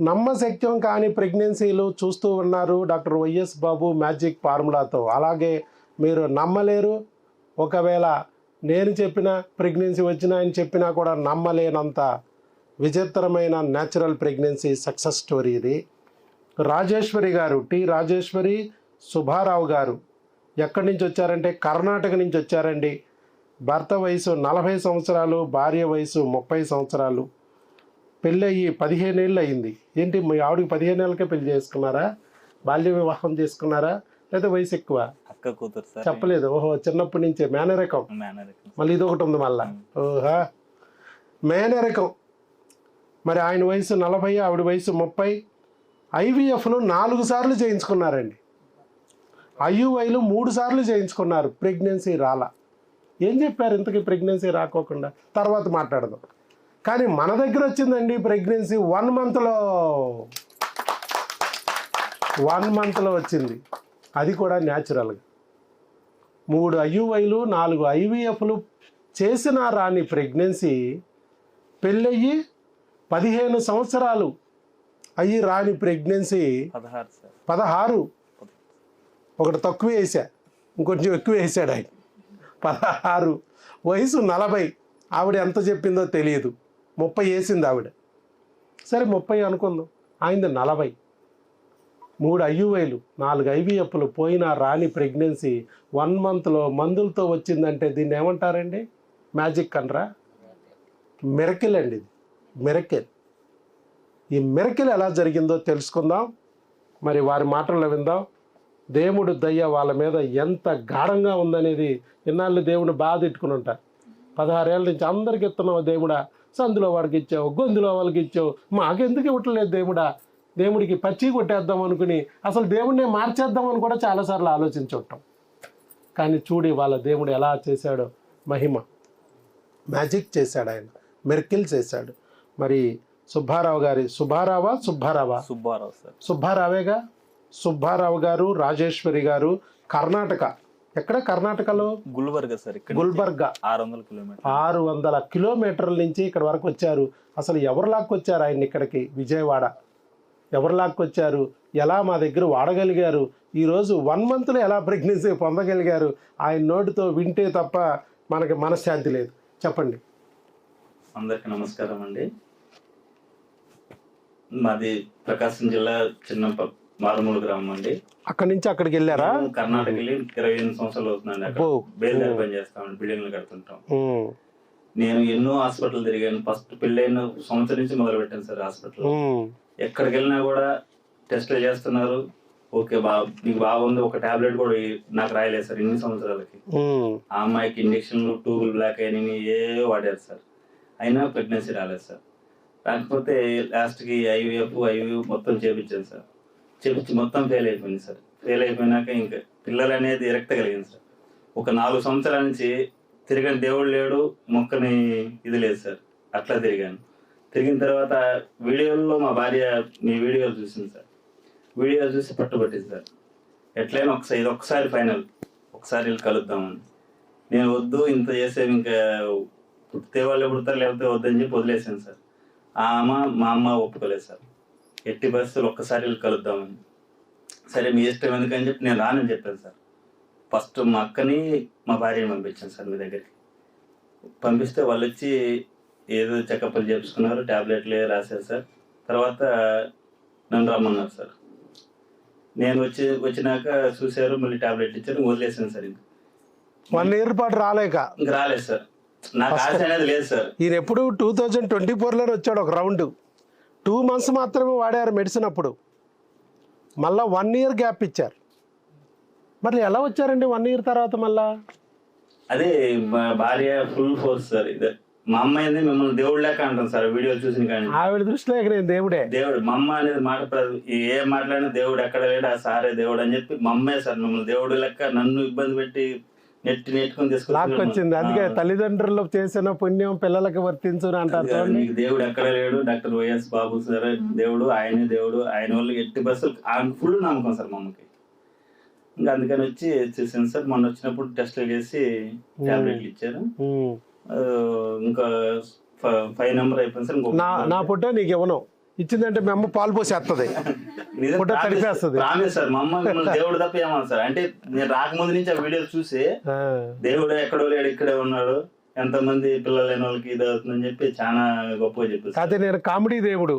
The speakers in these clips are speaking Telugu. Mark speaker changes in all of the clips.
Speaker 1: నమ్మశక్యం కాని ప్రెగ్నెన్సీలు చూస్తూ ఉన్నారు డాక్టర్ వైఎస్ బాబు మ్యాజిక్ ఫార్ములాతో. అలాగే మీరు నమ్మలేరు. ఒకవేళ నేను చెప్పిన ప్రెగ్నెన్సీ వచ్చినా అని చెప్పినా కూడా నమ్మలేనంత విచిత్రమైన న్యాచురల్ ప్రెగ్నెన్సీ సక్సెస్ స్టోరీ ఇది. రాజేశ్వరి గారు టి రాజేశ్వరి సుబ్బారావు గారు ఎక్కడి నుంచి వచ్చారంటే కర్ణాటక నుంచి వచ్చారండి. భర్త వయసు నలభై సంవత్సరాలు భార్య వయసు ముప్పై సంవత్సరాలు. పెళ్ళయి పదిహేనేళ్ళు అయింది ఏంటి మీ ఆవిడకి పదిహేను ఏళ్ళకే పెళ్ళి చేసుకున్నారా? బాల్య వివాహం చేసుకున్నారా? లేదా వయసు ఎక్కువ?
Speaker 2: అక్క కూతురు సార్.
Speaker 1: చెప్పలేదు. ఓహో చిన్నప్పటి నుంచే. మేనరకం.
Speaker 2: మేనరికం.
Speaker 1: మళ్ళీ ఇది ఒకటి ఉంది మళ్ళా. ఓహా. మేనరకం. మరి ఆయన వయసు నలభై ఆవిడ వయసు ముప్పై. ఐవీఎఫ్ను నాలుగు సార్లు చేయించుకున్నారండి. ఐయుఐలు మూడు సార్లు చేయించుకున్నారు. ప్రెగ్నెన్సీ రాలా. ఏం చెప్పారు ఇంతకీ ప్రెగ్నెన్సీ రాకోకుండా? తర్వాత మాట్లాడదాం. కానీ మన దగ్గర వచ్చిందండి ప్రెగ్నెన్సీ వన్ మంత్లో వన్ మంత్లో వచ్చింది. అది కూడా న్యాచురల్గా మూడు ఐయుఐలు నాలుగు ఐవీఎఫ్లు చేసిన రాని ప్రెగ్నెన్సీ పెళ్ళయ్యి పదిహేను సంవత్సరాలు అయ్యి రాని ప్రెగ్నెన్సీ
Speaker 2: పదహారు
Speaker 1: ఒకటి తక్కువ వేసా ఇంకొంచెం ఎక్కువ వేసాడు ఆయన. పదహారు. వయసు నలభై. ఆవిడ ఎంత చెప్పిందో తెలియదు. ముప్పై వేసింది ఆవిడ. సరే ముప్పై అనుకుందాం. ఆయనది నలభై. మూడు ఐయువైలు నాలుగు ఐవీఎఫ్లు పోయిన రాని ప్రెగ్నెన్సీ వన్ మంత్లో మందులతో వచ్చిందంటే దీన్ని ఏమంటారండి? మ్యాజిక్ అనరా మిరకిల్ అండి ఇది. మిరకిల్. ఈ మిరకిల్ ఎలా జరిగిందో తెలుసుకుందాం. మరి వారి మాటల్లో విందాం. దేవుడు దయ్య వాళ్ళ మీద ఎంత గాఢంగా ఉందనేది ఇన్నాళ్ళు దేవుడు బాధ తిట్టుకుని ఉంటారు. పదహారేళ్ళ నుంచి అందరికి ఇస్తున్నావు దేవుడా. సందులో వాడికి ఇచ్చావు గొంతులో వాళ్ళకి ఇచ్చావు. మాకెందుకు ఇవ్వట్లేదు దేవుడా? దేవుడికి పచ్చి కొట్టేద్దాం అనుకుని అసలు దేవుడినే మార్చేద్దామని కూడా చాలాసార్లు ఆలోచించి ఉంటాం కానీ చూడి వాళ్ళ దేవుడు ఎలా చేశాడో మహిమ. మ్యాజిక్ చేశాడు ఆయన. మెర్కిల్ చేశాడు. మరి సుబ్బారావు గారి సుబ్బారావా సుబ్బారావా?
Speaker 2: సుబ్బారావు సార్.
Speaker 1: సుబ్బారావేగా? సుబ్బారావు గారు రాజేశ్వరి గారు కర్ణాటక. ఎక్కడ? కర్ణాటకలో?
Speaker 2: గుల్బర్గా సార్ ఇక్కడ
Speaker 1: గుల్బర్గా.
Speaker 2: ఆరు వందల కిలోమీటర్
Speaker 1: ఆరు వందల కిలోమీటర్ల నుంచి ఇక్కడ వరకు వచ్చారు. అసలు ఎవరు లాక్కొచ్చారు ఆయన ఇక్కడికి? విజయవాడ. ఎవరు లాక్కొచ్చారు? ఎలా మా దగ్గర వాడగలిగారు? ఈరోజు వన్ మంత్లో ఎలా ప్రెగ్నెన్సీ పొందగలిగారు? ఆయన నోటితో వింటే తప్ప మనకి మనశ్శాంతి లేదు. చెప్పండి.
Speaker 2: అందరికి నమస్కారం అండి. మాది ప్రకాశం జిల్లా చిన్న మారుమూల గ్రామం అండి.
Speaker 1: అక్కడి నుంచి అక్కడికి వెళ్ళారా?
Speaker 2: కర్ణాటక వెళ్ళి ఇరవై ఎనిమిది సంవత్సరాలు అవుతుందండి అక్కడ. బేల్దారి పని చేస్తామండి బిల్డింగ్లు కడుతుంటాం. నేను ఎన్నో హాస్పిటల్ తిరిగాను. ఫస్ట్ పెళ్ళైన సంవత్సరం నుంచి మొదలు పెట్టాను సార్ హాస్పిటల్. ఎక్కడికి వెళ్ళినా కూడా టెస్టులు చేస్తున్నారు. ఓకే బా మీకు బాగుంది. ఒక టాబ్లెట్ కూడా నాకు రాయలేదు సార్ ఇన్ని సంవత్సరాలకి. ఆ అమ్మాయికి ఇంజక్షన్లు ట్యూబుల్ బ్లాక్ అయినవి ఏ వాడారు సార్. అయినా ప్రెగ్నెన్సీ రాలేదు సార్. కాకపోతే లాస్ట్కి ఐవీఎఫ్ ఐవీ మొత్తం చేపించాను సార్. చేపించి మొత్తం ఫెయిల్ అయిపోయింది సార్. ఫెయిల్ అయిపోయినాక ఇంకా పిల్లలు అనేది ఎరక్త కలిగింది సార్. ఒక నాలుగు సంవత్సరాల నుంచి తిరగని దేవుడు లేడు మొక్కని ఇది లేదు సార్. అట్లా తిరిగాను. తిరిగిన తర్వాత వీడియోల్లో మా భార్య మీ వీడియోలు చూసింది సార్. వీడియోలు చూసి పట్టుబట్టింది సార్. ఎట్లయినా ఒకసారి ఇది ఒకసారి ఫైనల్ ఒకసారి వెళ్ళి కలుద్దామని. నేను వద్దు ఇంత చేసేవి ఇంకా పుట్టితే వాళ్ళు పుడతారు లేకపోతే వద్దని చెప్పి వదిలేసాను సార్. ఆ అమ్మ మా అమ్మ ఒప్పుకోలేదు సార్. ఎట్టి పరిస్థితులు ఒక్కసారి వెళ్ళి కలుద్దామని. సరే మీ ఇష్టం ఎందుకని చెప్పి నేను రానని చెప్పాను సార్. ఫస్ట్ మా అక్కని మా భార్యని పంపించాను సార్ మీ దగ్గరికి. పంపిస్తే వాళ్ళు వచ్చి ఏదో చెకప్లు చేపించుకున్నారు ట్యాబ్లెట్లే రాశారు సార్. తర్వాత నన్ను రమ్మన్నారు సార్. నేను వచ్చి వచ్చినాక చూశారు మళ్ళీ టాబ్లెట్ ఇచ్చారు వదిలేసాను సార్ ఇంక.
Speaker 1: వన్ ఇయర్ పాటు రాలేక?
Speaker 2: రాలేదు సార్. నాకు ఆశ అనేది లేదు సార్.
Speaker 1: ఈయన ఎప్పుడు టూ థౌజండ్ ట్వంటీ ఫోర్లోనే వచ్చాడు ఒక రౌండ్. టూ మంత్స్ మాత్రమే వాడారు మెడిసిన్ అప్పుడు. మళ్ళా వన్ ఇయర్ గ్యాప్ ఇచ్చారు. మరి ఎలా వచ్చారండి వన్ ఇయర్ తర్వాత మళ్ళా?
Speaker 2: అదే భార్య ఫుల్ ఫోర్స్ సార్ ఇదే. మా అమ్మాయిని మిమ్మల్ని దేవుడు లెక్క అంటాం సార్ వీడియో చూసిన కానీ
Speaker 1: ఆవిడ దృష్టిలో నేను దేవుడే.
Speaker 2: దేవుడు మా అమ్మ అనేది మాట ఏ మాట్లాడినా దేవుడు ఎక్కడ లేడు ఆ సారే దేవుడు అని చెప్పి మా అమ్మే సార్ మిమ్మల్ని దేవుడు లెక్క నన్ను ఇబ్బంది పెట్టి
Speaker 1: లాక్కొచ్చింది. అందుకే తల్లిదండ్రులు చేసిన పుణ్యం పిల్లలకి వర్తించును అంటారు
Speaker 2: దేవుడు ఎక్కడ లేడు. డాక్టర్ వైఎస్ బాబు సార్ దేవుడు ఆయనే దేవుడు. ఆయన వాళ్ళు ఎట్టి బస్సులు ఆయన ఫుల్ నమ్మకం సార్ మా అమ్మకి ఇంకా అందుకని వచ్చి చూసాను సార్. మొన్న వచ్చినప్పుడు టెస్ట్లు చేసి టాబ్లెట్లు ఇచ్చారు. ఇంకా ఫైవ్ నెంబర్ అయిపోయింది సార్.
Speaker 1: నా పుట్ట నీకు ఇవ్వను. ఇచ్చిందంటే మీ అమ్మ పాలు పోసేస్తుంది
Speaker 2: నిజం
Speaker 1: ఫోటో తడిపేస్తది.
Speaker 2: ప్రామిస్ సార్ మా అమ్మ దేవుడు తప్ప ఏమన్నా సార్. అంటే నేను రాకముందు నుంచి ఆ వీడియో చూసి దేవుడు ఎక్కడో లేడు ఇక్కడే ఉన్నాడు. ఎంతమంది పిల్లలు లేని వాళ్ళకి ఇది అవుతుందని చెప్పి చాలా గొప్పగా చెప్పేసి
Speaker 1: కాకపోతే నేను కామెడీ దేవుడు.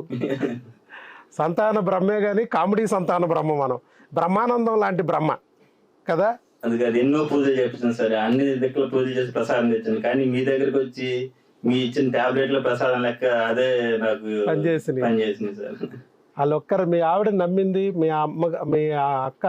Speaker 1: సంతాన బ్రహ్మే కానీ కామెడీ సంతాన బ్రహ్మ మనం. బ్రహ్మానందం లాంటి బ్రహ్మ. కదా?
Speaker 2: అందుకే అది ఎన్నో పూజలు చేపించాను సరే. అన్ని దిక్కుల పూజలు చేసి ప్రసాదం తెచ్చాను. కానీ మీ దగ్గరికి వచ్చి మీ ఇచ్చిన టాబ్లెట్ల ప్రసాదం లెక్క అదే నాకు
Speaker 1: పనిచేసినాయి.
Speaker 2: పనిచేసింది సార్.
Speaker 1: వాళ్ళొక్కరు మీ ఆవిడ నమ్మింది మీ అమ్మ మీ అక్క?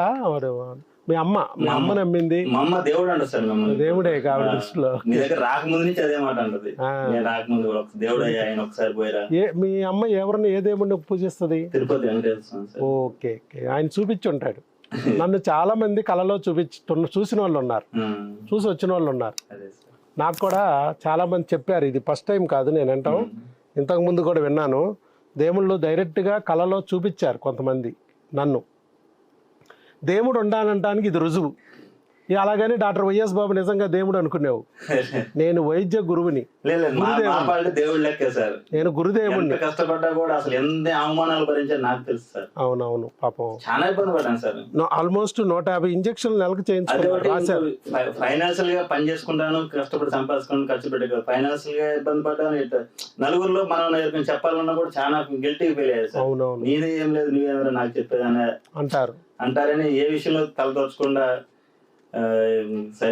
Speaker 1: మీ అమ్మ మీ అమ్మ నమ్మింది.
Speaker 2: మా అమ్మ దేవుడు సార్ మిమ్మల్ని.
Speaker 1: దేవుడే ఆవిడ దృష్టిలో.
Speaker 2: మీ దగ్గర రాకముందు నుంచి అదే మాట అంటది. నేను రాకముందు దేవుడు ఆయన ఒకసారి పోయిరా.
Speaker 1: ఏ మీ అమ్మ ఎవరిని ఏ దేవుడిని పూజిస్తుంది?
Speaker 2: Tirupati Venkateswara
Speaker 1: okay okay. ఆయన చూపించి ఉంటాడు నన్ను చాలా మంది కళలో చూపించుతున్న చూసిన వాళ్ళు ఉన్నారు. చూసి వచ్చిన వాళ్ళు ఉన్నారు. నాకు కూడా చాలా మంది చెప్పారు ఇది ఫస్ట్ టైం కాదు నేను అంటాం ఇంతకు ముందు కూడా విన్నాను. దేవుళ్ళు డైరెక్ట్గా కళలో చూపించారు కొంతమంది నన్ను. దేవుడు ఉండాలంటానికి ఇది రుజువు. అలాగని డాక్టర్ వైఎస్ బాబు నిజంగా దేవుడు అనుకునేవు. నేను వైద్య గురువుని. నేను గురుదేవుణ్ణి.
Speaker 2: ఎంత కష్టపడ్డా కూడా అసలు ఎంత అవమానాలు భరించారు నాకు తెలుసు సార్.
Speaker 1: అవునవును పాపం.
Speaker 2: చాలా ఇబ్బంది పడ్డాను సార్.
Speaker 1: ఆల్మోస్ట్ నూట యాభై ఇంజక్షన్లు నెలకు రాశారు.
Speaker 2: ఫైనాన్షియల్గా పని చేసుకుంటాను కష్టపడి సంపాదించుకుని ఖర్చు పెట్టాను ఫైనాన్షియల్గా ఇబ్బంది పడ్డాను నలుగురిలో మనం చెప్పాలన్నా కూడా చాలా గిల్టీ ఫీల్ అయ్యారు సార్.
Speaker 1: అవునవును.
Speaker 2: ఏం లేదు నువ్వేమో నాకు చెప్పేదని
Speaker 1: అంటారు.
Speaker 2: అంటారని ఏ విషయంలో silent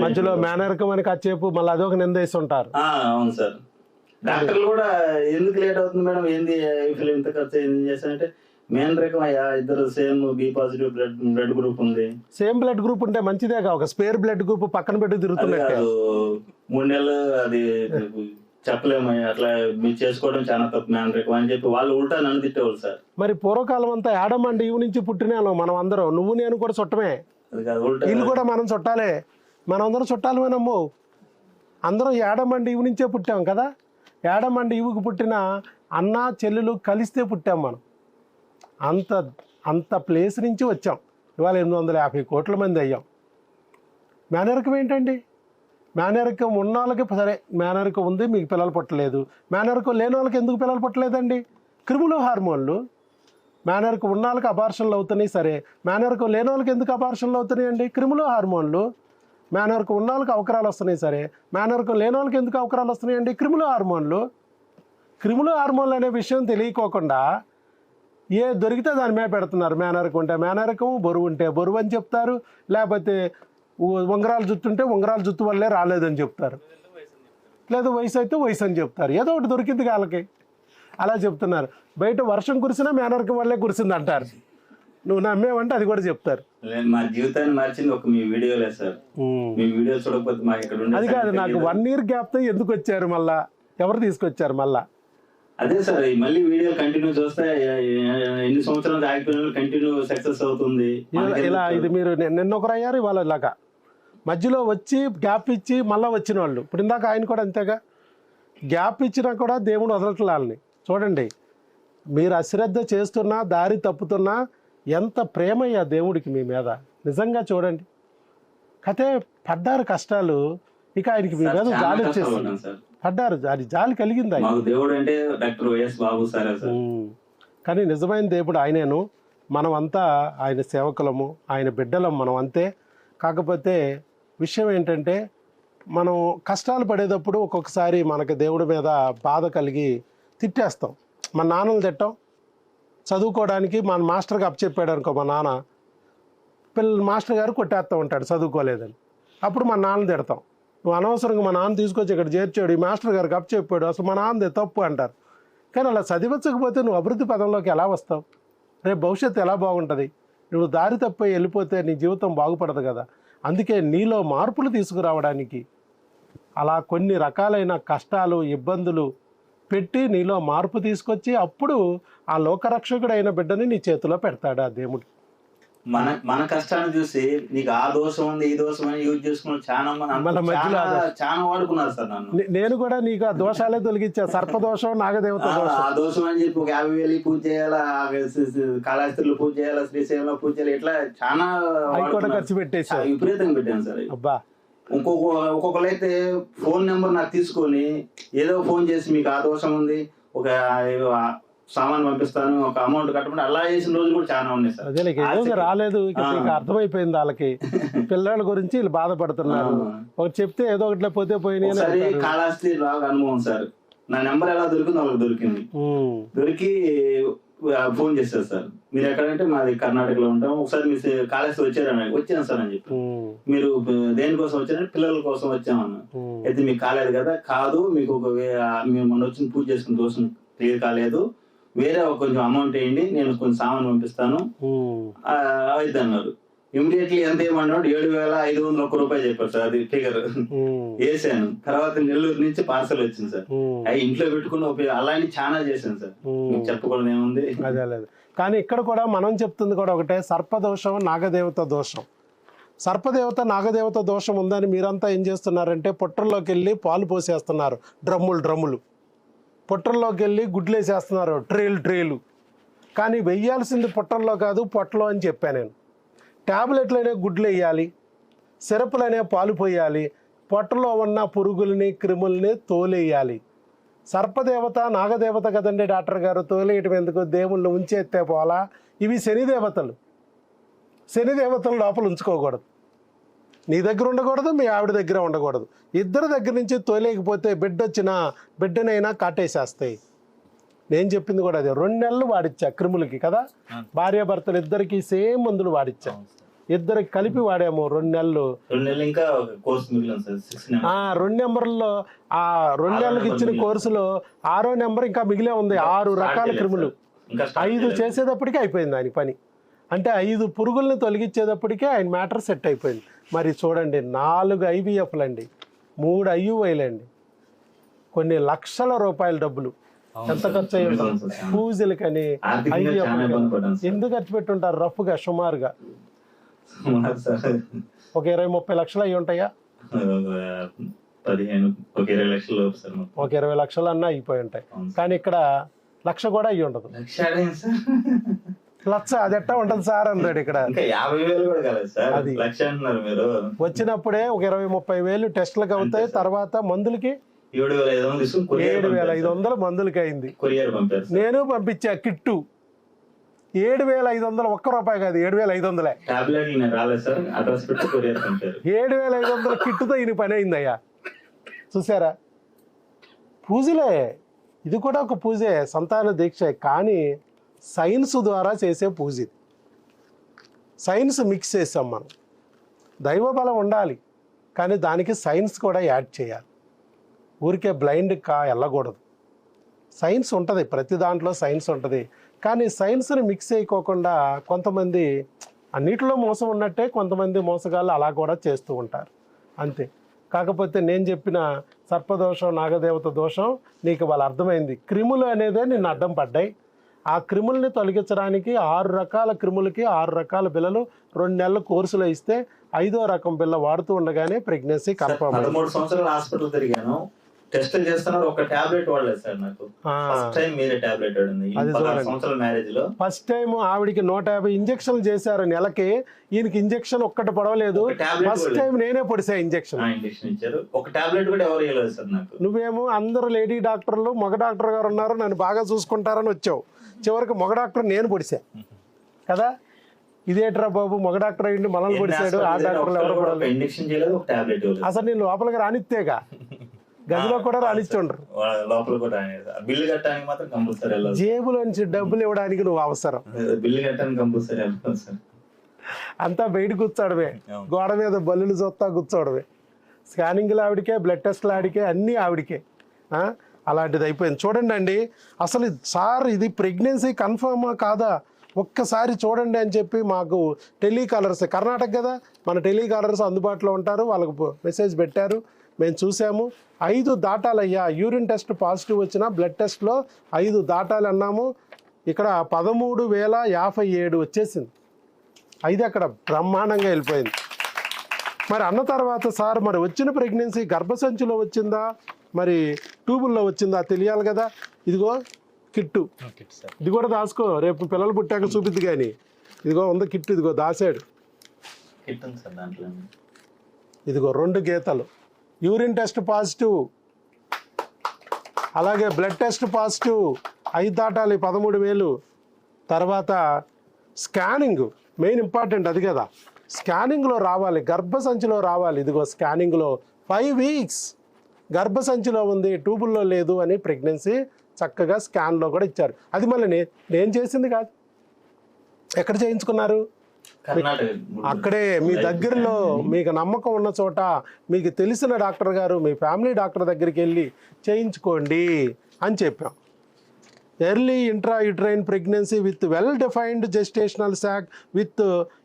Speaker 1: మధ్యలో మేనరికం అని కాసేపు మళ్ళీ అదొక నిందేసి ఉంటారు
Speaker 2: ఆ, అవును సార్. డాక్టర్లు కూడా ఎందుకు లేట్ అవుతుంది మేడం? ఏంది ఫిల్ ఇంత ఖర్చు ఏం చేశారంటే మెయిన్ రకం అయ్యా ఇద్దరు same B positive blood blood group ఉంది.
Speaker 1: సేమ్ బ్లడ్ గ్రూప్ ఉంటే మంచిదేగా ఒక స్పేర్ బ్లడ్ గ్రూప్ పక్కన పెట్టి
Speaker 2: కాదు మూడు నెలలు అది చెప్పలేము. అట్లా మీరు చేసుకోవడం చాలా తప్పు మ్యాన్ రకం అని చెప్పి వాళ్ళు ఉల్టా నన్ను తిట్టేవాళ్ళు సార్.
Speaker 1: మరి పూర్వకాలం అంతా యాడమ్ అండి ఇవి నుంచి పుట్టినాను మనం అందరం. నువ్వు నేను కూడా చుట్టమే. వీళ్ళు కూడా మనం చుట్టాలే. మనం అందరం చుట్టాలమేనమ్ము అందరం ఏడమండి ఇవి నుంచే పుట్టాం కదా. ఏడమండి ఇవికి పుట్టిన అన్న చెల్లెలు కలిస్తే పుట్టాం మనం. అంత అంత ప్లేస్ నుంచి వచ్చాం. ఇవాళ ఎనిమిది వందల యాభై కోట్ల మంది అయ్యాం. మేనరికం ఏంటండి? మేనరికం ఉన్న వాళ్ళకి సరే మేనరికం ఉంది మీకు పిల్లలు పుట్టలేదు. మేనరికం లేని వాళ్ళకి ఎందుకు పిల్లలు పుట్టలేదండి? క్రిములు హార్మోన్లు. మేనర్కు ఉన్న వాళ్ళకి అబార్షన్లు అవుతున్నాయి సరే. మేనర్కు లేని వాళ్ళకి ఎందుకు అబార్షన్లు అవుతున్నాయి అండి క్రిములు హార్మోన్లు. మేనర్కు ఉన్న వాళ్ళకి అవకరాలు వస్తున్నాయి సరే. మేనర్కు లేని వాళ్ళకి ఎందుకు అవకరాలు వస్తున్నాయి అండి క్రిములు హార్మోన్లు. క్రిములు హార్మోన్లు అనే విషయం తెలియకోకుండా ఏ దొరికితే దాని మీద పెడుతున్నారు మేనర్కు ఉంటే. మేనరకం బరువు ఉంటే బరువు అని చెప్తారు. లేకపోతే ఉంగరాలు జుట్టు ఉంటే ఉంగరాల జుట్టు వల్లే రాలేదని చెప్తారు. లేదా వయసు అయితే వయసు అని చెప్తారు. ఏదో ఒకటి దొరికింది వాళ్ళకి అలా చెప్తున్నారు. బయట వర్షం కురిసినా మేనరికం వల్లే కురిసింది అంటారు. నువ్వు నమ్మేవంటే అది కూడా చెప్తారు.
Speaker 2: లేదు, మా జీవితాన్ని మార్చింది ఒక మీ వీడియోలే సార్. మీ చూడకపోతే మాకు ఇక్కడ
Speaker 1: అది కాదు నాకు. వన్ ఇయర్ గ్యాప్తో ఎందుకు వచ్చారు మళ్ళా? ఎవరు తీసుకొచ్చారు మళ్ళా?
Speaker 2: అదే సార్ మళ్ళీ వీడియో కంటిన్యూ చూస్తే ఎన్ని సంవత్సరాలు ఆగిపోయిన కంటిన్యూ సక్సెస్ అవుతుంది.
Speaker 1: ఇలా- ఇది మీరు నిన్న ఒకరు అయ్యారు ఇవాళ ఇలాగా. మధ్యలో వచ్చి గ్యాప్ ఇచ్చి మళ్ళీ వచ్చిన వాళ్ళు. ఇప్పుడు ఇందాక ఆయన కూడా అంతేగా. గ్యాప్ ఇచ్చినా కూడా దేవుడు వదలట్లే వాళ్ళని. చూడండి మీరు అశ్రద్ధ చేస్తున్నా దారి తప్పుతున్నా ఎంత ప్రేమయ్యా దేవుడికి మీ మీద. నిజంగా చూడండి. కథే పడ్డారు కష్టాలు ఇక ఆయనకి మీ మీద జాలి వచ్చేసింది. పడ్డారు అది జాలి కలిగింది ఆయన
Speaker 2: దేవుడు అంటే డాక్టర్ వైఎస్ బాబు సారే.
Speaker 1: కానీ నిజమైన దేవుడు ఆయనేను. మనం అంతా ఆయన సేవకులము ఆయన బిడ్డలం మనం అంతే. కాకపోతే విషయం ఏంటంటే మనం కష్టాలు పడేటప్పుడు ఒక్కొక్కసారి మనకి దేవుడి మీద బాధ కలిగి తిట్టేస్తాం. మా నాన్నలు తిట్టాం. చదువుకోవడానికి మన మాస్టర్కి అప్పచెప్పాడు అనుకో మా నాన్న. పిల్లలు మాస్టర్ గారు కొట్టేస్తూ ఉంటాడు చదువుకోలేదని. అప్పుడు మా నాన్న తిడతాం. నువ్వు అనవసరంగా మా నాన్న తీసుకొచ్చి ఇక్కడ చేర్చాడు ఈ మాస్టర్ గారికి అప్పచెప్పాడు అసలు మా నాన్నది తప్పు అంటారు. కానీ అలా చదివించకపోతే నువ్వు అభివృద్ధి పదంలోకి ఎలా వస్తావు? రేపు భవిష్యత్తు ఎలా బాగుంటుంది? నువ్వు దారి తప్పి వెళ్ళిపోతే నీ జీవితం బాగుపడదు కదా. అందుకే నీలో మార్పులు తీసుకురావడానికి అలా కొన్ని రకాలైన కష్టాలు ఇబ్బందులు పెట్టి నీలో మార్పు తీసుకొచ్చి అప్పుడు ఆ లోకరక్షకుడైన బిడ్డని నీ చేతిలో పెడతాడు ఆ దేవుడు.
Speaker 2: మన మన కష్టాన్ని చూసి నీకు ఆ దోషం ఉంది ఈ దోషం అని యూజ్ చేసుకుని చాలా మంది చాలా- వాడుకున్నారు సార్ నన్ను.
Speaker 1: నేను కూడా నీకు ఆ దోషాలే తొలగించా. సర్పదోషం నాగదేవత దోషం.
Speaker 2: ఆ దోషం అని చెప్పి ఒక యాభై వేలు పూజ చేయాలా కాళహస్తిలో పూజ చేయాలా శ్రీశైలంలో పూజ చేయాలి ఇట్లా చాలా.
Speaker 1: ఖర్చు
Speaker 2: చాలా విపరీతంగా పెట్టాను సార్.
Speaker 1: అబ్బా.
Speaker 2: ఇంకొక ఒక్కొక్కరు అయితే ఫోన్ నెంబర్ నాకు తీసుకొని ఏదో ఫోన్ చేసి మీకు ఆ దోషం ఉంది ఒక సామాన్ పంపిస్తాను ఒక అమౌంట్ కట్టమంటే అలా చేసిన రోజులు కూడా చాలా ఉన్నాయి సార్.
Speaker 1: అదే రాలేదు అర్థమైపోయింది వాళ్ళకి. పిల్లల గురించి వీళ్ళు బాధపడుతున్నారు. ఒకటి చెప్తే ఏదో ఒకటిలో పోతే పోయినాయి అంటారు.
Speaker 2: కాళహస్తి బాగా అనుభవం సార్. నా నెంబర్ ఎలా దొరికిందో వాళ్ళకి దొరికింది. దొరికి ఫోన్ చేశారు సార్. మీరు ఎక్కడంటే మాది కర్ణాటకలో ఉంటాం. ఒకసారి మీరు కాళహస్తి వచ్చారని వచ్చాను సార్ అని చెప్పి మీరు దేనికోసం వచ్చారంటే పిల్లల కోసం వచ్చామన్నా. అయితే మీకు కాలేదు కదా? కాదు మీకు ఒక మీరు మొన్న వచ్చిన పూజ చేసుకున్న దోషం క్లియర్ కాలేదు. వేరే ఒక కొంచెం అమౌంట్ వేయండి నేను కొంచెం సామాన్ పంపిస్తాను. అయితే అన్నారు ఇమీడియట్లీ ఎంత ఏమన్నాడు? ఏడు వేల ఐదు వందల ఒక్క రూపాయి చెప్పారు సార్ అది ఫిగర్
Speaker 1: ఉమ్,
Speaker 2: వేసాను. తర్వాత నెల్లూరు నుంచి పార్సల్ వచ్చింది సార్. అవి ఇంట్లో పెట్టుకుని ఉపయోగ అలాంటి చాలా చేశాను సార్.
Speaker 1: ఉమ్.
Speaker 2: మీకు చెప్పకూడదు ఏముంది?
Speaker 1: కానీ ఇక్కడ కూడా మనం చెప్తుంది కూడా ఒకటే సర్పదోషం నాగదేవత దోషం. సర్పదేవత నాగదేవత దోషం ఉందని మీరంతా ఏం చేస్తున్నారంటే పుట్టల్లోకి వెళ్ళి పాలు పోసేస్తున్నారు. డ్రమ్ములు డ్రమ్ములు. పుట్టల్లోకి వెళ్ళి గుడ్లు వేసేస్తున్నారు ట్రేలు ట్రేలు. కానీ వెయ్యాల్సింది పుట్టల్లో కాదు పొట్టలో అని చెప్పాను నేను. ట్యాబ్లెట్లనే గుడ్లు వేయాలి సిరపులనే పాలు పోయాలి పొట్టలో ఉన్న పురుగుల్ని క్రిముల్ని తోలేయాలి. సర్పదేవత నాగదేవత కదండి డాక్టర్ గారు తోలేయటం ఎందుకు? దేవుళ్ళు ఉంచేస్తే పోలా? ఇవి శనిదేవతలు శనిదేవతలు లోపల ఉంచుకోకూడదు. నీ దగ్గర ఉండకూడదు మీ ఆవిడ దగ్గర ఉండకూడదు. ఇద్దరి దగ్గర నుంచి తోలేకపోతే బిడ్డ వచ్చినా బిడ్డనైనా కాటేసేస్తాయి. నేను చెప్పింది కూడా అదే. రెండు నెలలు వాడిచ్చా క్రిములకి కదా? భార్యాభర్తలు ఇద్దరికి సేమ్ మందులు వాడిచ్చా. ఇద్దరికి కలిపి వాడాము రెండు నెలలు.
Speaker 2: రెండు సిక్స్
Speaker 1: ఆ రెండు నెంబర్లలో ఆ రెండు నెలలకు ఇచ్చిన కోర్సులో ఆరో నెంబర్ ఇంకా మిగిలే ఉంది ఆరు రకాల క్రిములు. ఐదు. చేసేటప్పటికి అయిపోయింది ఆయన పని. అంటే ఐదు పురుగుల్ని తొలగించేటప్పటికే ఆయన మ్యాటర్ సెట్ అయిపోయింది. మరి చూడండి నాలుగు ఐవీఎఫ్లు అండి మూడు ఐయుఐలు అండి కొన్ని లక్షల రూపాయల డబ్బులు. ఎంత ఖర్చు అయ్యి ఉంటుంది? పూజలకని ఐవీఎఫ్
Speaker 2: పడ్డాను సార్.
Speaker 1: ఎందుకు ఖర్చు పెట్టుంటారు రఫ్గా సుమారుగా. ఒక ఇరవై ముప్పై లక్షలు అయ్యి ఉంటాయా?
Speaker 2: ఒక పదిహేను ఒక ఇరవై లక్షల.
Speaker 1: ఒక ఇరవై అన్నా అయిపోయి ఉంటాయి. కానీ ఇక్కడ లక్ష కూడా అయ్యి ఉండదు.
Speaker 2: లక్ష
Speaker 1: అది ఎట్టా ఉంటుంది సార్ అన్నాడు ఇక్కడ. అది.
Speaker 2: లక్ష అంటున్నారు మీరు.
Speaker 1: వచ్చినప్పుడే ఒక ఇరవై ముప్పై వేలు టెస్టులకు అవుతాయి. తర్వాత మందులకి
Speaker 2: ఏడు వేల ఐదు వందలు తీసుకుని కొరియర్
Speaker 1: ఏడు వేల
Speaker 2: పంపారు
Speaker 1: ఐదు
Speaker 2: సార్.
Speaker 1: వందలు మందులకి అయింది.
Speaker 2: కొరియర్ పంపారు సార్.
Speaker 1: నేను పంపించా కిట్టు. ఏడు వేల ఐదు వందలు ఒక్క రూపాయి కాదు ఏడు వేల ఐదు వందలే.
Speaker 2: టాబ్లెట్లు నేను రాలేదు సార్ అడ్రస్ పెట్టి కొరియర్ పంపారు.
Speaker 1: ఏడు వేల ఐదు వందల కిట్టుతో ఈయన పని అయిందయ్యా. చూసారా? పూజలే ఇది కూడా ఒక పూజే సంతాన దీక్ష కానీ సైన్స్ ద్వారా చేసే పూజ ఇది. సైన్స్ మిక్స్ చేసాం మనం. దైవ బలం ఉండాలి కానీ దానికి సైన్స్ కూడా యాడ్ చేయాలి. ఊరికే బ్లైండ్ కా వెళ్ళకూడదు. సైన్స్ ఉంటుంది ప్రతి దాంట్లో సైన్స్ ఉంటుంది. కానీ సైన్స్ని మిక్స్ చేయకోకుండా కొంతమంది అన్నిటిలో మోసం ఉన్నట్టే కొంతమంది మోసగాళ్ళు అలా కూడా చేస్తూ ఉంటారు. అంతే. కాకపోతే నేను చెప్పిన సర్పదోషం నాగదేవత దోషం నీకు వాళ్ళు అర్థమైంది. క్రిములు అనేదే నిన్ను అడ్డం పడ్డాయి. ఆ క్రిముల్ని తొలగించడానికి ఆరు రకాల క్రిములకి ఆరు రకాల బిల్లలు రెండు నెలల కోర్సులో ఇస్తే ఐదో రకం బిల్ల వాడుతూ ఉండగానే ప్రెగ్నెన్సీ కన్ఫర్మ్
Speaker 2: హాస్పిటల్ తిరిగాను. టెస్ట్ చేస్తున్నారు. ఒక టాబ్లెట్ వాడలేదు సార్ నాకు. ఫస్ట్ టైం మీరే టాబ్లెట్. సంవత్సరాల మ్యారేజ్లో.
Speaker 1: ఫస్ట్ టైం ఆవిడికి నూట యాభై ఇంజక్షన్లు చేశారు నెలకి. ఈయనకి ఇంజక్షన్ ఒక్కటి పడవలేదు. ఫస్ట్ టైం నేనే పొడిసా ఇంజక్షన్.
Speaker 2: ఇంజక్షన్ ఇచ్చారు. ఒక టాబ్లెట్ కూడా ఎవరు ఇవ్వలేదు సార్ నాకు.
Speaker 1: నువ్వేమో అందరు లేడీ డాక్టర్లు మగ డాక్టర్ గారు ఉన్నారు. నన్ను బాగా చూసుకుంటారని వచ్చావు. చివరికి మగ డాక్టర్ నేను పొడిచా కదా? ఇదేట్రా బాబు? మగ డాక్టర్ అయ్యింది మనల్ని పొడిచాడు ఆ డాక్టర్లు ఎవరు
Speaker 2: ఇవ్వలేదు.
Speaker 1: అసలు నేను లోపలికి రానిత్తేగా గదిలో కూడా రానిచ్చుండ్రు.
Speaker 2: లోపల కూడా. బిల్లు కట్టడానికి మాత్రం కంపల్సరీ వెళ్ళాలి.
Speaker 1: జేబులోంచి డబ్బులు ఇవ్వడానికి నువ్వు అవసరం.
Speaker 2: బిల్లు కట్టడానికి కంపల్సరీ
Speaker 1: అంతా బయట కూర్చోడమే. గోడ మీద బల్లులు చూస్తా కూర్చోడమే. స్కానింగ్లు ఆవిడకే బ్లడ్ టెస్ట్లు ఆవిడకే అన్నీ ఆవిడకే? అలాంటిది అయిపోయింది. చూడండి అండి అసలు సార్ ఇది ప్రెగ్నెన్సీ కన్ఫర్మా కాదా? ఒక్కసారి చూడండి అని చెప్పి మాకు టెలికాలర్స్ కర్ణాటక కదా? మన టెలికాలర్స్ అందుబాటులో ఉంటారు వాళ్ళకు మెసేజ్ పెట్టారు. మేము చూసాము. ఐదు దాటాలయ్యా. యూరిన్ టెస్ట్ పాజిటివ్ వచ్చిన బ్లడ్ టెస్ట్లో ఐదు దాటాలు అన్నాము. ఇక్కడ పదమూడు వేల యాభై ఏడు వచ్చేసింది. ఐదు అక్కడ బ్రహ్మాండంగా వెళ్ళిపోయింది. మరి అన్న తర్వాత సార్ మరి వచ్చిన ప్రెగ్నెన్సీ గర్భసంచిలో వచ్చిందా? మరి ట్యూబుల్లో వచ్చిందా? తెలియాలి కదా. ఇదిగో కిట్టు. ఇది కూడా దాచుకో. రేపు పిల్లలు పుట్టాక చూపిద్ది కానీ. ఇదిగో ఉంది కిట్టు ఇదిగో దాసాడు ఇదిగో రెండు గీతలు. Urine test positive. అలాగే బ్లడ్ టెస్ట్ పాజిటివ్. అయి దాటాలి పదమూడు వేలు. తర్వాత స్కానింగ్ మెయిన్ ఇంపార్టెంట్ అది కదా. స్కానింగ్లో రావాలి గర్భసంచిలో రావాలి. ఇదిగో స్కానింగ్లో ఫైవ్ వీక్స్. గర్భసంచిలో ఉంది ట్యూబుల్లో లేదు అని ప్రెగ్నెన్సీ చక్కగా స్కాన్లో కూడా ఇచ్చారు. అది మళ్ళీ నే నేను చేసింది కాదు. ఎక్కడ చేయించుకున్నారు? అక్కడే మీ దగ్గరలో మీకు నమ్మకం ఉన్న చోట మీకు తెలిసిన డాక్టర్ గారు మీ ఫ్యామిలీ డాక్టర్ దగ్గరికి వెళ్ళి చేయించుకోండి అని చెప్పాం. Early intra uterine pregnancy with well defined gestational sac with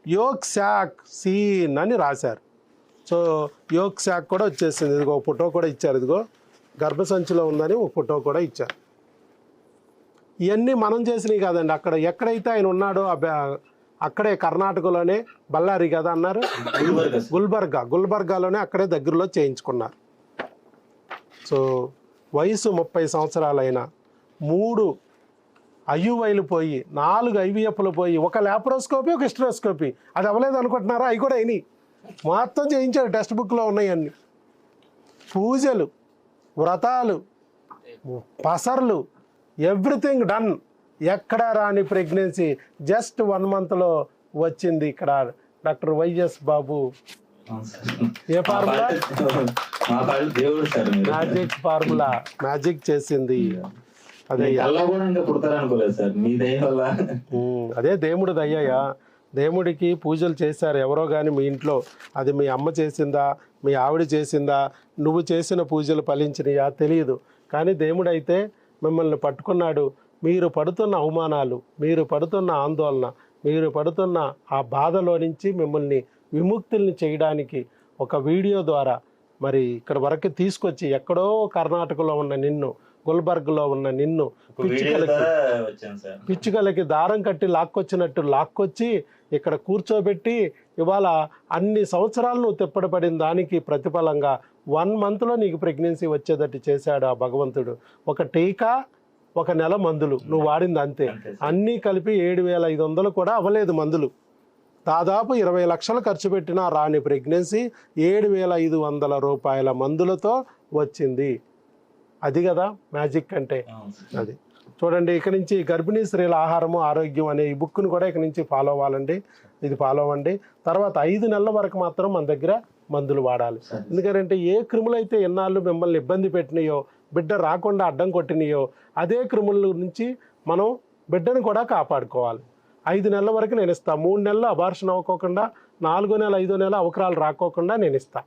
Speaker 1: yolk sac seen అని రాశారు. సో యోక్ శాక్ కూడా వచ్చేసింది. ఇదిగో ఫోటో కూడా ఇచ్చారు. ఇదిగో గర్భసంచిలో ఉందని ఒక ఫోటో కూడా ఇచ్చారు. ఇవన్నీ మనం చేసినవి కాదండి. అక్కడ ఎక్కడైతే ఆయన ఉన్నాడో అక్కడే కర్ణాటకలోనే బళ్ళారి కదా అన్నారు?
Speaker 2: గుల్బర్గా.
Speaker 1: గుల్బర్గాలోనే అక్కడే దగ్గరలో చేయించుకున్నారు. సో వయసు ముప్పై సంవత్సరాలైన మూడు ఐయువైలు పోయి నాలుగు ఐవీఎఫ్లు పోయి ఒక ల్యాప్రోస్కోపీ ఒక హిస్ట్రోస్కోపీ. అది అవ్వలేదు అనుకుంటున్నారా? అవి కూడా అయినాయి. మొత్తం చేయించాడు టెక్స్ట్ బుక్లో ఉన్నాయి అన్ని. పూజలు వ్రతాలు పసర్లు ఎవ్రీథింగ్ డన్. ఎక్కడ రాని ప్రెగ్నెన్సీ? జస్ట్ వన్ మంత్లో వచ్చింది ఇక్కడ డాక్టర్ వైఎస్ బాబు. ఏ ఫార్ములా?
Speaker 2: దేవుడు
Speaker 1: మ్యాజిక్ ఫార్ములా. మ్యాజిక్ చేసింది. అదే అదే దేవుడు దయ్యయ్యా దేవుడికి పూజలు చేశారు ఎవరో కానీ మీ ఇంట్లో. అది మీ అమ్మ చేసిందా? మీ ఆవిడ చేసిందా? నువ్వు చేసిన పూజలు ఫలించినయా? తెలియదు కానీ దేవుడైతే మిమ్మల్ని పట్టుకున్నాడు. మీరు పడుతున్న అవమానాలు మీరు పడుతున్న ఆందోళన మీరు పడుతున్న ఆ బాధలో నుంచి మిమ్మల్ని విముక్తుల్ని చేయడానికి ఒక వీడియో ద్వారా మరి ఇక్కడ వరకు తీసుకొచ్చి ఎక్కడో కర్ణాటకలో ఉన్న నిన్ను గుల్బర్గ్లో ఉన్న నిన్ను పిచ్చుకలకి పిచ్చుకలకి దారం కట్టి లాక్కొచ్చినట్టు లాక్కొచ్చి ఇక్కడ కూర్చోబెట్టి ఇవాళ అన్ని సంవత్సరాలు నువ్వు తిప్పడపడిన దానికి ప్రతిఫలంగా వన్ మంత్లో నీకు ప్రెగ్నెన్సీ వచ్చేటట్టు చేశాడు ఆ భగవంతుడు. ఒక టీకా ఒక నెల మందులు. నువ్వు వాడింది అంతే. అన్నీ కలిపి ఏడు వేల ఐదు వందలు కూడా అవ్వలేదు మందులు. దాదాపు ఇరవై లక్షలు ఖర్చు పెట్టిన రాని ప్రెగ్నెన్సీ ఏడు వేల ఐదు వందల రూపాయల మందులతో వచ్చింది. అది కదా మ్యాజిక్ అంటే. అది. చూడండి ఇక్కడి నుంచి గర్భిణీ స్త్రీల ఆహారము ఆరోగ్యం అనే ఈ బుక్ను కూడా ఇక్కడి నుంచి ఫాలో అవ్వాలండి. ఇది ఫాలో అవ్వండి. తర్వాత ఐదు నెలల వరకు మాత్రం మన దగ్గర మందులు వాడాలి. ఎందుకంటే ఏ క్రిములు అయితే ఎన్నాళ్ళు మిమ్మల్ని ఇబ్బంది పెట్టినాయో బిడ్డ రాకుండా అడ్డం కొట్టినాయో అదే క్రిముల నుంచి మనం బిడ్డను కూడా కాపాడుకోవాలి. ఐదు నెలల వరకు నేను ఇస్తా. మూడు నెలలు అబార్షన్ అవ్వకోకుండా నాలుగో నెల ఐదో నెల అవకరాలు రాకోకుండా నేను ఇస్తా.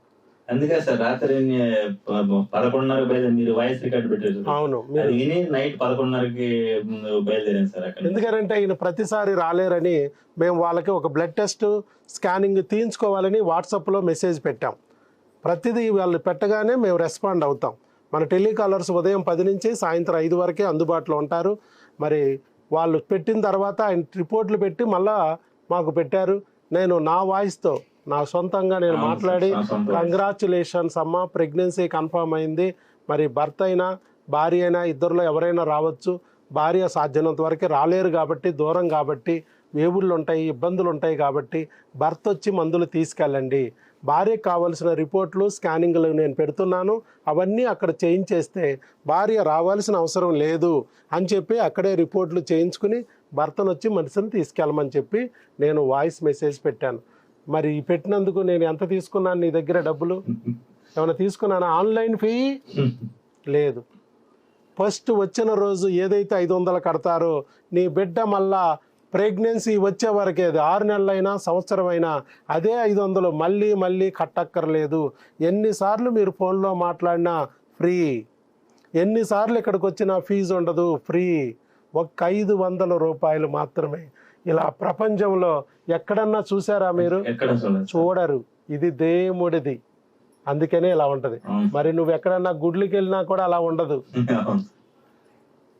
Speaker 2: అందుకే సార్ రాత్రి నే- ప- పదకొండున్నర బయలుదేరి మీరు వాయిస్ రికార్డ్ పెట్టారు
Speaker 1: అవును
Speaker 2: విని నైట్ పదకొండున్నరకి ముందు బయలుదేరాను సార్ అక్కడ
Speaker 1: ఎందుకంటే ఈయన ప్రతిసారి రాలేరని మేము వాళ్ళకి ఒక బ్లడ్ టెస్ట్ స్కానింగ్ తీయించుకోవాలని వాట్సాప్లో మెసేజ్ పెట్టాం. ప్రతిదీ వాళ్ళు పెట్టగానే మేము రెస్పాండ్ అవుతాం. మన టెలికాలర్స్ ఉదయం పది నుంచి సాయంత్రం ఐదు వరకే అందుబాటులో ఉంటారు. మరి వాళ్ళు పెట్టిన తర్వాత ఆయన రిపోర్ట్లు పెట్టి మళ్ళా మాకు పెట్టారు. నేను నా వాయిస్తో నా సొంతంగా నేను మాట్లాడి. కంగ్రాచులేషన్స్ అమ్మ ప్రెగ్నెన్సీ కన్ఫర్మ్ అయింది. మరి భర్త అయినా భార్య అయినా ఇద్దరిలో ఎవరైనా రావచ్చు. భార్య సాధ్యమైనంత వరకు రాలేరు కాబట్టి దూరం కాబట్టి వేవుళ్ళు ఉంటాయి ఇబ్బందులు ఉంటాయి కాబట్టి భర్త వచ్చి మందులు తీసుకెళ్ళండి. భార్యకు కావాల్సిన రిపోర్ట్లు స్కానింగ్లు నేను పెడుతున్నాను. అవన్నీ అక్కడ చేయించేస్తే భార్య రావాల్సిన అవసరం లేదు అని చెప్పి అక్కడే రిపోర్ట్లు చేయించుకుని భర్తను వచ్చి మనిషిని తీసుకెళ్ళమని చెప్పి నేను వాయిస్ మెసేజ్ పెట్టాను. మరి పెట్టినందుకు నేను ఎంత తీసుకున్నాను నీ దగ్గర డబ్బులు? ఏమైనా తీసుకున్నాను? Online fee? లేదు. ఫస్ట్ వచ్చిన రోజు ఏదైతే ఐదు వందలు కడతారో నీ బిడ్డ మళ్ళా ప్రెగ్నెన్సీ వచ్చే వరకే అది ఆరు నెలలైనా సంవత్సరం అయినా అదే ఐదు వందలు మళ్ళీ మళ్ళీ కట్టక్కర్లేదు. ఎన్నిసార్లు మీరు ఫోన్లో మాట్లాడినా ఫ్రీ. ఎన్నిసార్లు ఇక్కడికి వచ్చినా ఫీజు ఉండదు ఫ్రీ. ఒక్క ఐదు వందల రూపాయలు మాత్రమే. ఇలా ప్రపంచంలో ఎక్కడన్నా చూసారా మీరు. చూడరు. ఇది దేవుడిది. అందుకనే ఇలా ఉంటది. మరి నువ్వు ఎక్కడన్నా గుడ్లకి వెళ్ళినా కూడా అలా ఉండదు.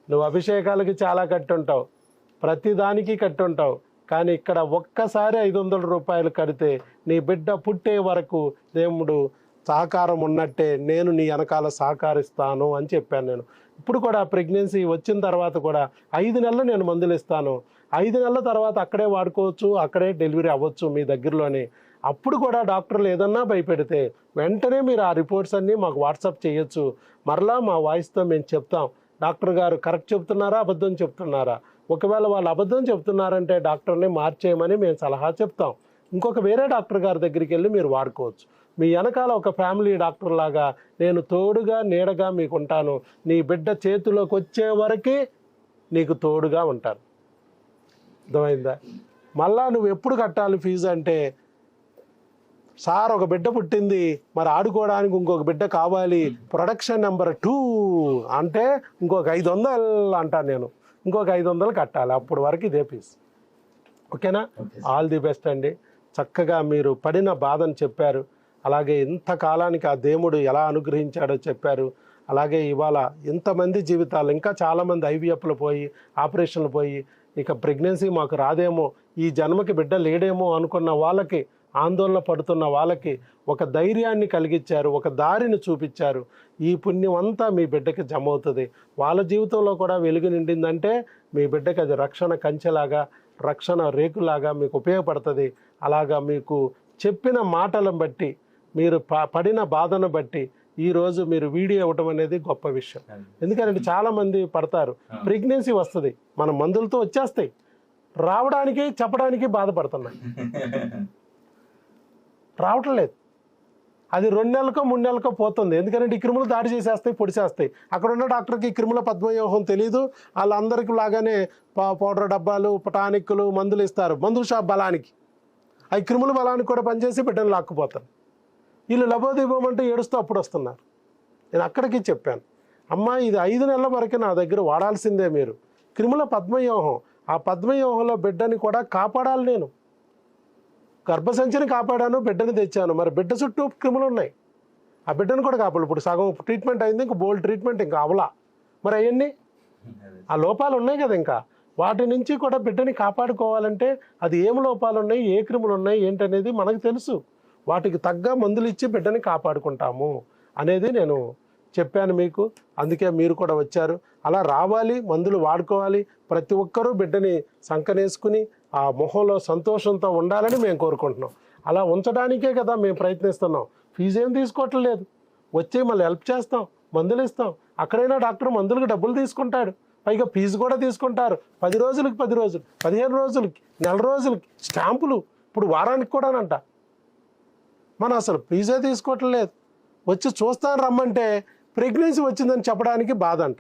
Speaker 1: నువ్వు అభిషేకాలకి చాలా కట్టుంటావు. ప్రతిదానికి కట్టుంటావు. కానీ ఇక్కడ ఒక్కసారి ఐదు వందల రూపాయలు కడితే నీ బిడ్డ పుట్టే వరకు దేవుడు సహకారం ఉన్నట్టే నేను నీ వెనకాల సహకరిస్తాను అని చెప్పాను నేను. ఇప్పుడు కూడా ప్రెగ్నెన్సీ వచ్చిన తర్వాత కూడా ఐదు నెలలు నేను మందులు ఇస్తాను. ఐదు నెలల తర్వాత అక్కడే వాడుకోవచ్చు అక్కడే డెలివరీ అవ్వచ్చు మీ దగ్గరలోనే. అప్పుడు కూడా డాక్టర్లు ఏదన్నా భయపెడితే వెంటనే మీరు ఆ రిపోర్ట్స్ అన్నీ మాకు వాట్సాప్ చేయొచ్చు. మరలా మా వాయిస్తో మేము చెప్తాం. డాక్టర్ గారు కరెక్ట్ చెప్తున్నారా? అబద్ధం చెప్తున్నారా? ఒకవేళ వాళ్ళు అబద్ధం చెప్తున్నారంటే డాక్టర్ని మార్చేయమని మేము సలహా చెప్తాం. ఇంకొక వేరే డాక్టర్ గారి దగ్గరికి వెళ్ళి మీరు వాడుకోవచ్చు. మీ వెనకాల ఒక ఫ్యామిలీ డాక్టర్ లాగా నేను తోడుగా నీడగా మీకు ఉంటాను నీ బిడ్డ చేతిలోకి వచ్చే వరకు నీకు తోడుగా ఉంటాను. అర్థమైందా? మళ్ళా నువ్వు ఎప్పుడు కట్టాలి ఫీజు అంటే సార్ ఒక బిడ్డ పుట్టింది మరి ఆడుకోవడానికి ఇంకొక బిడ్డ కావాలి ప్రొడక్షన్ నెంబర్ టూ అంటే ఇంకొక ఐదు వందలు అంటాను నేను. ఇంకొక ఐదు వందలు కట్టాలి. అప్పుడు వరకు ఇదే ఫీజు ఓకేనా?
Speaker 2: ఓకే
Speaker 1: ఆల్ ది బెస్ట్ అండి. చక్కగా మీరు పడిన బాధను చెప్పారు. అలాగే ఇంతకాలానికి ఆ దేవుడు ఎలా అనుగ్రహించాడో చెప్పారు. అలాగే ఇవాళ ఇంతమంది జీవితాలు ఇంకా చాలామంది ఐవీఎఫ్లు పోయి ఆపరేషన్లు పోయి ఇక ప్రెగ్నెన్సీ మాకు రాదేమో ఈ జన్మకి బిడ్డ లేడేమో అనుకున్న వాళ్ళకి ఆందోళన పడుతున్న వాళ్ళకి ఒక ధైర్యాన్ని కలిగించారు ఒక దారిని చూపించారు. ఈ పుణ్యం అంతా మీ బిడ్డకి జమ అవుతుంది వాళ్ళ జీవితంలో కూడా వెలుగు నిండిందంటే మీ బిడ్డకి అది రక్షణ కంచెలాగా రక్షణ రేకులాగా మీకు ఉపయోగపడుతుంది. అలాగా మీకు చెప్పిన మాటలను బట్టి మీరు పడిన బాధను బట్టి ఈరోజు మీరు వీడియో ఇవ్వటం అనేది గొప్ప విషయం. ఎందుకంటే చాలామంది పడతారు. ప్రెగ్నెన్సీ వస్తుంది. మన మందులతో వచ్చేస్తాయి. రావడానికి చెప్పడానికి బాధపడుతున్నాయి. రావటం లేదు. అది రెండు నెలలకో మూడు నెలలకో పోతుంది. ఎందుకంటే ఈ క్రిములు దాడి చేసేస్తాయి పొడిచేస్తాయి. అక్కడ ఉన్న డాక్టర్కి క్రిముల పద్మవ్యూహం తెలియదు వాళ్ళందరికీ లాగానే పౌడర్ డబ్బాలు టానిక్లు మందులు ఇస్తారు. మందుల షాప్ బలానికి. అవి క్రిముల బలానికి కూడా పనిచేసి బిడ్డను లాక్కుపోతారు. వీళ్ళు లబోదీపమంటే ఏడుస్తూ అప్పుడు వస్తున్నారు నేను అక్కడికి చెప్పాను. అమ్మ ఇది ఐదు నెలల వరకు నా దగ్గర వాడాల్సిందే మీరు. క్రిముల పద్మవ్యూహం. ఆ పద్మవ్యూహంలో బిడ్డని కూడా కాపాడాలి నేను. గర్భసంచిని కాపాడాను బిడ్డను తెచ్చాను. మరి బిడ్డ చుట్టూ క్రిములు ఉన్నాయి ఆ బిడ్డను కూడా కాపాడు. ఇప్పుడు సగం ట్రీట్మెంట్ అయింది ఇంకా బోల్డ్ ట్రీట్మెంట్ ఇంకా అవలా. మరి అవన్నీ? ఆ లోపాలు ఉన్నాయి కదా ఇంకా. వాటి నుంచి కూడా బిడ్డని కాపాడుకోవాలంటే అది ఏం లోపాలు ఉన్నాయి ఏ క్రిములు ఉన్నాయి ఏంటనేది మనకు తెలుసు. వాటికి తగ్గ మందులు ఇచ్చి బిడ్డని కాపాడుకుంటాము అనేది నేను చెప్పాను మీకు. అందుకే మీరు కూడా వచ్చారు. అలా రావాలి మందులు వాడుకోవాలి. ప్రతి ఒక్కరూ బిడ్డని సంకనేసుకుని ఆ మొహంలో సంతోషంతో ఉండాలని మేము కోరుకుంటున్నాం. అలా ఉంచడానికే కదా మేము ప్రయత్నిస్తున్నాం. ఫీజు ఏం తీసుకోవట్లేదు. వచ్చి మళ్ళీ హెల్ప్ చేస్తాం మందులు ఇస్తాం. అక్కడైనా డాక్టర్ మందులకు డబ్బులు తీసుకుంటాడు. పైగా ఫీజు కూడా తీసుకుంటారు. పది రోజులకి పది రోజులు పదిహేను రోజులకి నెల రోజులకి స్టాంపులు. ఇప్పుడు వారానికి కూడానంట. మనం అసలు ఫీజే తీసుకోవట్లేదు. వచ్చి చూస్తాను రమ్మంటే ప్రెగ్నెన్సీ వచ్చిందని చెప్పడానికి బాధ అంట.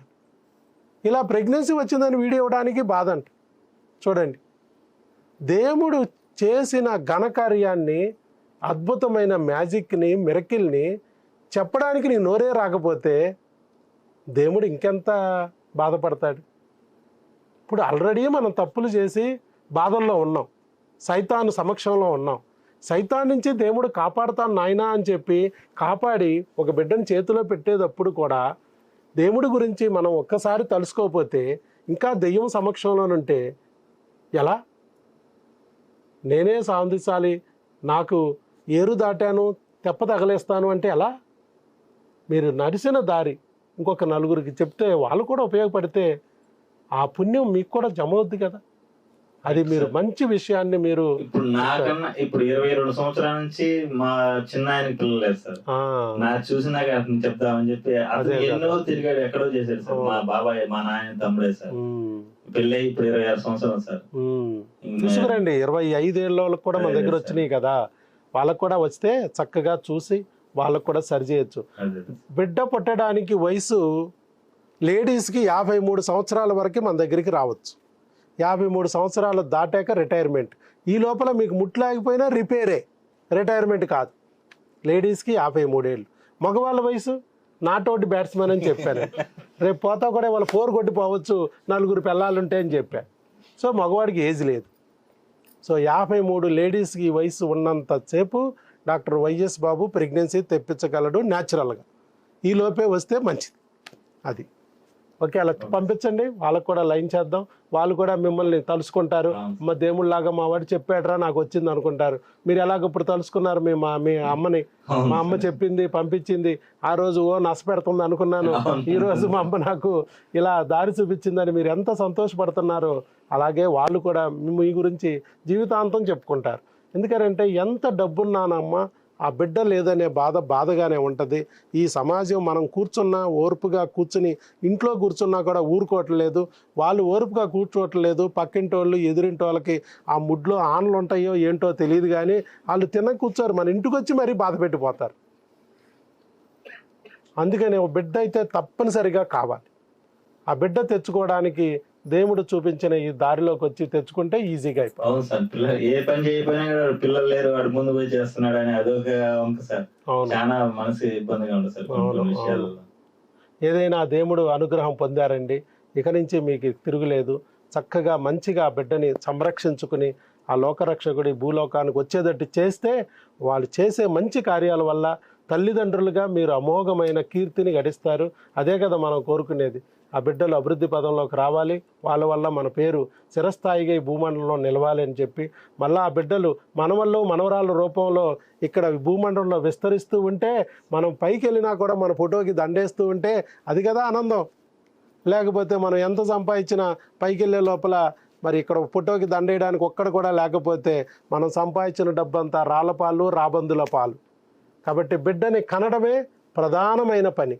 Speaker 1: ఇలా ప్రెగ్నెన్సీ వచ్చిందని వీడియో ఇవ్వడానికి బాధ అంట. చూడండి. దేవుడు చేసిన ఘనకార్యాన్ని అద్భుతమైన మ్యాజిక్ని మిరకిల్ని చెప్పడానికి నీ నోరే రాకపోతే దేవుడు ఇంకెంత బాధపడతాడు? ఇప్పుడు ఆల్రెడీ మనం తప్పులు చేసి బాధల్లో ఉన్నాం. సైతాను సమక్షంలో ఉన్నాం. సైతాన్ నుంచి దేవుడు కాపాడుతాను నాయనా అని చెప్పి కాపాడి ఒక బిడ్డను చేతిలో పెట్టేటప్పుడు కూడా దేవుడి గురించి మనం ఒక్కసారి తలుసుకోకపోతే ఇంకా దెయ్యం సమక్షంలోనుంటే ఎలా? నేనే సాధించాలి నాకు ఏరు దాటాను తెప్ప తగలేస్తాను అంటే ఎలా? మీరు నడిచిన దారి ఇంకొక నలుగురికి చెప్తే వాళ్ళు కూడా ఉపయోగపడితే ఆ పుణ్యం మీకు కూడా జమ అవుద్ది కదా. అది మీరు మంచి విషయాన్ని మీరు
Speaker 2: ఇప్పుడు నాకన్నా ఇప్పుడు ఇరవై రెండు సంవత్సరాల నుంచి మా చిన్న ఆయనకి పిల్లలు లేదు సార్
Speaker 1: ఆ,
Speaker 2: నా చూసినాక అతను చెప్దామని చెప్పి అతను
Speaker 1: అదే.
Speaker 2: ఎన్నో తిరిగాడు ఎక్కడో చేశాడు సార్ మా బాబాయ్ మా నాయన తమ్ముడే సార్ పెళ్ళి ఇప్పుడు ఇరవై ఆరు సంవత్సరాలు సార్
Speaker 1: చూసుకురండి ఇరవై ఐదేళ్ళ వాళ్ళకి కూడా మన దగ్గర. వచ్చినాయి కదా. వాళ్ళకు కూడా వస్తే చక్కగా చూసి వాళ్ళకు కూడా సరి చేయొచ్చు. బిడ్డ పుట్టడానికి వయసు లేడీస్కి యాభై మూడు సంవత్సరాల వరకు మన దగ్గరికి రావచ్చు. యాభై మూడు సంవత్సరాలు దాటాక రిటైర్మెంట్ ఈ లోపల మీకు ముట్లాగిపోయినా రిపేరే రిటైర్మెంట్ కాదు. లేడీస్కి యాభై మూడేళ్ళు. మగవాళ్ళ వయసు? నాటోటి బ్యాట్స్మెన్ అని చెప్పాను. రేపు పోతా కూడా వాళ్ళ ఫోర్ కొట్టిపోవచ్చు నలుగురు పిల్లాలుంటే అని చెప్పాను సో మగవాడికి ఏజ్ లేదు. సో యాభై మూడు లేడీస్కి ఈ వయసు ఉన్నంతసేపు డాక్టర్ వైఎస్ బాబు ప్రెగ్నెన్సీ తెప్పించగలడు న్యాచురల్గా ఈ లోపే వస్తే మంచిది. అది. ఓకే అలా పంపించండి. వాళ్ళకు కూడా లైన్ చేద్దాం. వాళ్ళు కూడా మిమ్మల్ని తలుసుకుంటారు మా దేవుళ్ళలాగా మా వాడు చెప్పాడరా నాకు వచ్చింది అనుకుంటారు. మీరు ఎలాగ ఇప్పుడు తలుసుకున్నారు మీ మా మీ అమ్మని. మా అమ్మ చెప్పింది పంపించింది. ఆ రోజు ఓ నస పెడుతుంది అనుకున్నాను. ఈ రోజు మా అమ్మ నాకు ఇలా దారి చూపించిందని మీరు ఎంత సంతోషపడుతున్నారో అలాగే వాళ్ళు కూడా మీ గురించి జీవితాంతం చెప్పుకుంటారు. ఎందుకంటే ఎంత డబ్బున్నానమ్మా ఆ బిడ్డ లేదనే బాధ బాధగానే ఉంటుంది. ఈ సమాజం మనం కూర్చున్నా ఓర్పుగా కూర్చుని ఇంట్లో కూర్చున్నా కూడా ఊరుకోవట్లేదు. వాళ్ళు ఓర్పుగా కూర్చోవట్లేదు. పక్కింటి వాళ్ళు ఎదురింటి వాళ్ళకి ఆ ముడ్లో ఆనలు ఉంటాయో ఏంటో తెలియదు కానీ వాళ్ళు తిన్న కూర్చోరు. మన ఇంటికి వచ్చి మరీ బాధ పెట్టిపోతారు. అందుకని ఒక బిడ్డ అయితే తప్పనిసరిగా కావాలి. ఆ బిడ్డ తెచ్చుకోవడానికి దేవుడు చూపించిన ఈ దారిలోకి వచ్చి తెచ్చుకుంటే ఈజీగా అయిపోతుంది.
Speaker 2: అవును సార్ పిల్లలు ఏ పని చేయకపోయినా కూడా పిల్లలు లేరు వాడు ముందు పోయి చేస్తున్నాడు అని అదొక వంక సార్.
Speaker 1: అవును.
Speaker 2: చాలా మనసు ఇబ్బందిగా ఉంటుంది సార్ కొన్ని
Speaker 1: అవును,
Speaker 2: కొన్ని విషయాల్లో.
Speaker 1: ఏదైనా దేవుడు అనుగ్రహం పొందారండి ఇక నుంచి మీకు తిరుగులేదు చక్కగా మంచిగా ఆ బిడ్డని సంరక్షించుకుని ఆ లోకరక్షకుడి భూలోకానికి వచ్చేటట్టు చేస్తే వాళ్ళు చేసే మంచి కార్యాల వల్ల తల్లిదండ్రులుగా మీరు అమోఘమైన కీర్తిని గడిస్తారు. అదే కదా మనం కోరుకునేది. ఆ బిడ్డలు అభివృద్ధి పదంలోకి రావాలి. వాళ్ళ వల్ల మన పేరు చిరస్థాయిగా ఈ భూమండలంలో నిలవాలి అని చెప్పి మళ్ళీ ఆ బిడ్డలు మనవల్లో మనవరాల రూపంలో ఇక్కడ భూమండలంలో విస్తరిస్తూ ఉంటే మనం పైకి వెళ్ళినా కూడా మన ఫోటోకి దండేస్తూ ఉంటే అది కదా ఆనందం. లేకపోతే మనం ఎంత సంపాదించినా పైకి వెళ్ళే లోపల మరి ఇక్కడ ఫోటోకి దండేయడానికి ఒక్కడ కూడా లేకపోతే మనం సంపాదించిన డబ్బంతా రాళ్ళ పాలు రాబందుల పాలు. కాబట్టి బిడ్డని కనడమే ప్రధానమైన పని.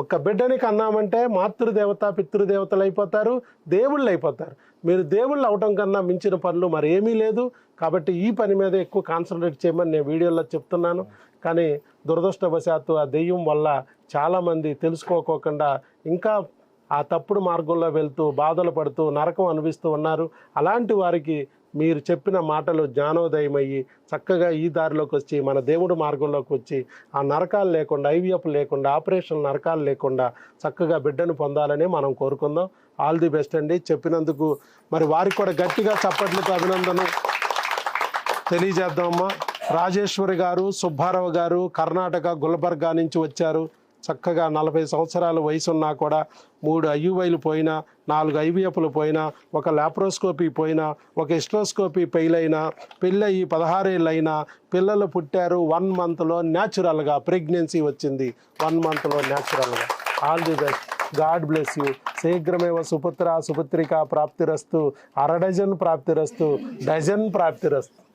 Speaker 1: ఒక్క బిడ్డని కన్నామంటే మాతృదేవత పితృదేవతలు అయిపోతారు దేవుళ్ళు అయిపోతారు. మీరు దేవుళ్ళు అవటం కన్నా మించిన పనులు మరి ఏమీ లేదు. కాబట్టి ఈ పని మీద ఎక్కువ కాన్సన్ట్రేట్ చేయమని నేను వీడియోలో చెప్తున్నాను. కానీ దురదృష్టవశాత్తు ఆ దెయ్యం వల్ల చాలామంది తెలుసుకోకోకుండా ఇంకా ఆ తప్పుడు మార్గంలో వెళ్తూ బాధలు పడుతూ నరకం అనిపిస్తూ ఉన్నారు. అలాంటి వారికి మీరు చెప్పిన మాటలు జ్ఞానోదయమయ్యి చక్కగా ఈ దారిలోకి వచ్చి మన దేవుడు మార్గంలోకి వచ్చి ఆ నరకాలు లేకుండా ఐవీఎఫ్ లేకుండా ఆపరేషన్ నరకాలు లేకుండా చక్కగా బిడ్డను పొందాలని మనం కోరుకుందాం. ఆల్ ది బెస్ట్ అండి. చెప్పినందుకు మరి వారికి కూడా గట్టిగా చప్పట్లతో అభినందన తెలియజేద్దామమ్మా. రాజేశ్వరి గారు సుబ్బారావు గారు కర్ణాటక గుల్బర్గా నుంచి వచ్చారు. చక్కగా నలభై సంవత్సరాల వయసు ఉన్నా కూడా మూడు ఐయువైలు పోయినా నాలుగు ఐవీఎఫ్లు పోయినా ఒక లాప్రోస్కోపీ పోయినా ఒక ఎస్ట్రోస్కోపీ ఫెయిల్ అయినా పెళ్ళయి పదహారేళ్ళైనా పిల్లలు పుట్టారు వన్ మంత్లో న్యాచురల్గా ప్రెగ్నెన్సీ వచ్చింది వన్ మంత్లో న్యాచురల్గా. All the best. God bless you. శీఘ్రమేవ సుపుత్ర సుపుత్రిక ప్రాప్తిరస్తు. అర డజన్ ప్రాప్తిరస్తు. డజన్ ప్రాప్తిరస్తు.